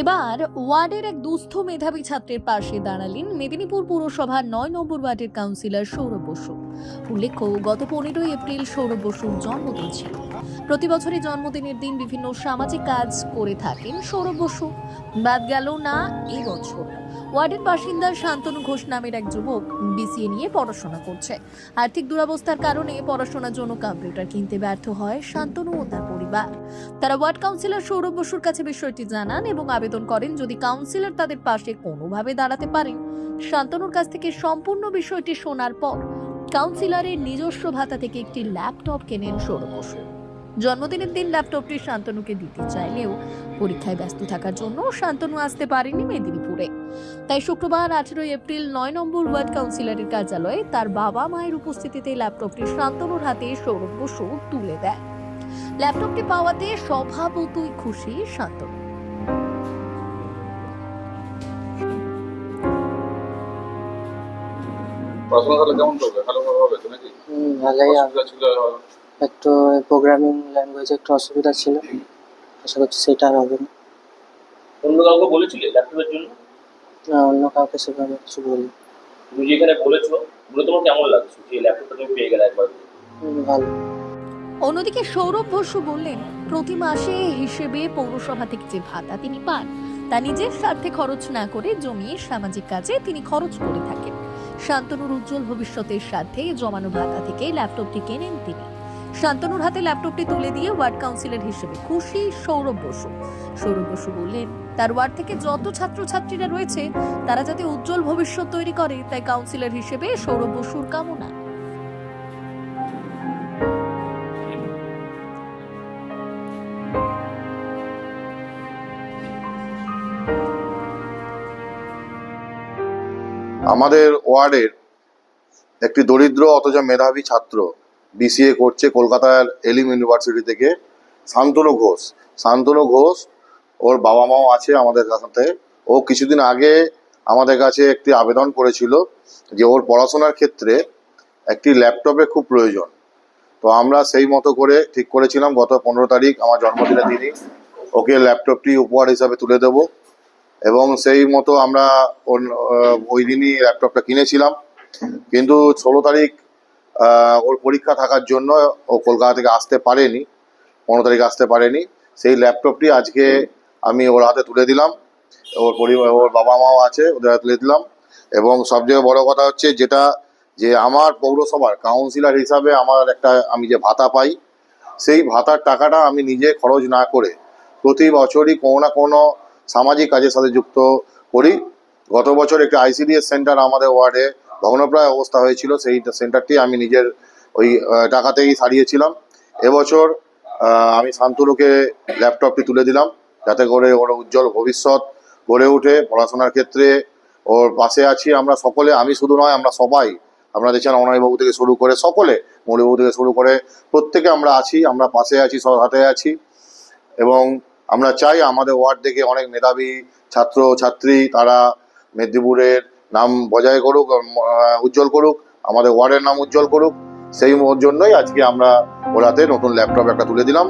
এবার ওয়ার্ডের এক দুস্থ মেধাবী ছাত্রের পাশে দাঁড়ালেন মেদিনীপুর পুরসভার নয় নম্বর ওয়ার্ডের কাউন্সিলর সৌরভ বসু। উল্লেখ্য, গত পনেরোই এপ্রিল সৌরভ বসুর জন্মদিন ছিল। প্রতি বছরই জন্মদিনের দিন বিভিন্ন সামাজিক কাজ করে থাকেন সৌরভ বসু। বাদ গেল না এবছর ওয়ার্ডের বাসিন্দা শান্তনু ঘোষ নামের এক যুবক বিসিএ নিয়ে পড়াশোনা করছে। আর্থিক দুরবস্থার কারণে পড়াশোনার জন্য কম্পিউটার কিনতে ব্যর্থ হয় শান্তনু ও তার পরিবার। তারা ওয়ার্ড কাউন্সিলর সৌরভ বসুর কাছে বিষয়টি জানান এবং আবেদন করেন, যদি কাউন্সিলর তাদের পাশে কোনোভাবে দাঁড়াতে পারেন। শান্তনুর কাছ থেকে সম্পূর্ণ বিষয়টি শোনার পর কাউন্সিলরের নিজস্ব ভাতা থেকে একটি ল্যাপটপ কেনেন সৌরভ বসু। জন্মদিনের দিন ল্যাপটপটি শান্তনুকে দিতে চাইলেও পরীক্ষায় ব্যস্ত থাকার জন্য শান্তনু আসতে পারেনি মেদিনীপুরে। তাই শুক্রবার আঠেরোই এপ্রিল নয় নম্বর ওয়ার্ড কাউন্সিলরের কার্যালয়ে তার বাবা মায়ের উপস্থিতিতে ল্যাপটপটি শান্তনুর হাতে সৌরভ বসু তুলে দেয়। ল্যাপটপটি পাওয়াতে স্বভাবতই খুশি শান্তনু। একটু প্রোগ্রামিং ল্যাঙ্গুয়েজে একটু অসুবিধা ছিল। আশা করছি সেটা আর হবে না। অন্য কাউকে বলেছিলে ল্যাপটপের জন্য? না, অন্য কাউকে সেভাবে কিছু বলি তুমি যেখানে বলেছ বলে তোমার কেমন লাগছে? যে ল্যাপটপটা তুমি পেয়ে গেলে একবার? ভালো। অন্যদিকে সৌরভ বসু বললেন প্রতি মাসে হিসেবে পৌরসভা থেকে যে ভাতা তিনি পান তা নিজের স্বার্থে খরচ না করে জমিয়ে সামাজিক কাজে তিনি খরচ করে থাকেন। শান্তনুর উজ্জ্বল ভবিষ্যতের স্বার্থে জমানো ভাতা থেকে ল্যাপটপটি কেনেন তিনি। শান্তনুর হাতে ল্যাপটপটি তুলে দিয়ে ওয়ার্ড কাউন্সিলর হিসেবে খুশি সৌরভ বসু। সৌরভ বসু বললেন, তার ওয়ার্ড থেকে যত ছাত্রছাত্রীরা রয়েছে, তারা যাতে উজ্জ্বল ভবিষ্যৎ তৈরি করে, তাই কাউন্সিলর হিসেবে সৌরভ বসুর কামনা। আমাদের ওয়ার্ডের একটি দরিদ্র অথচ মেধাবী ছাত্র বিসিএ করছে কলকাতার এলিম ইউনিভার্সিটি থেকে শান্তনু ঘোষ। শান্তনু ঘোষ, ওর বাবা মাও আছে আমাদের সাথে ও কিছুদিন আগে আমাদের কাছে একটি আবেদন করেছিল যে ওর পড়াশোনার ক্ষেত্রে একটি ল্যাপটপের খুব প্রয়োজন। তো আমরা সেই মতো করে ঠিক করেছিলাম, গত পনেরো তারিখ আমার জন্মদিনের দিনই ওকে ল্যাপটপটি উপহার হিসাবে তুলে দেবো এবং সেই মতো আমরা ওই দিনই ল্যাপটপটা কিনেছিলাম। কিন্তু ষোলো তারিখ ওর পরীক্ষা থাকার জন্য ও কলকাতা থেকে আসতে পারেনি পনেরো তারিখ আসতে পারেনি। সেই ল্যাপটপটি আজকে আমি ওর হাতে তুলে দিলাম ওর পরিবার ওর বাবা মাও আছে ওদের হাতে তুলে দিলাম। এবং সবচেয়ে বড় কথা হচ্ছে যেটা যে আমার পৌরসভার কাউন্সিলর হিসাবে আমার একটা আমি যে ভাতা পাই সেই ভাতার টাকাটা আমি নিজে খরচ না করে প্রতি বছরই কোনো না কোনো সামাজিক কাজের সাথে যুক্ত করি। গত বছর একটি আইসিডিএস সেন্টার আমাদের ওয়ার্ডে ভগ্নপ্রায় অবস্থা হয়েছিল। সেই সেন্টারটি আমি নিজের ওই টাকাতেই সারিয়েছিলাম। এবছর আমি শান্তনুকে ল্যাপটপটি তুলে দিলাম। যাতে করে ওর উজ্জ্বল ভবিষ্যৎ গড়ে ওঠে পড়াশোনার ক্ষেত্রে। ওর পাশে আছি আমরা সকলে। আমি শুধু নয়, আমরা সবাই। আপনারা দেখছেন অনয়বাবু থেকে শুরু করে সকলে, মৌলিবাবু থেকে শুরু করে প্রত্যেকে আমরা আছি, আমরা পাশে আছি হাতে আছি। এবং আমরা চাই আমাদের ওয়ার্ড থেকে অনেক মেধাবী ছাত্র ছাত্রী, তারা মেদিনীপুরের নাম বজায় করুক উজ্জ্বল করুক, আমাদের ওয়ার্ডের নাম উজ্জ্বল করুক, সেই জন্যই আজকে আমরা ওর হাতে নতুন ল্যাপটপ একটা তুলে দিলাম।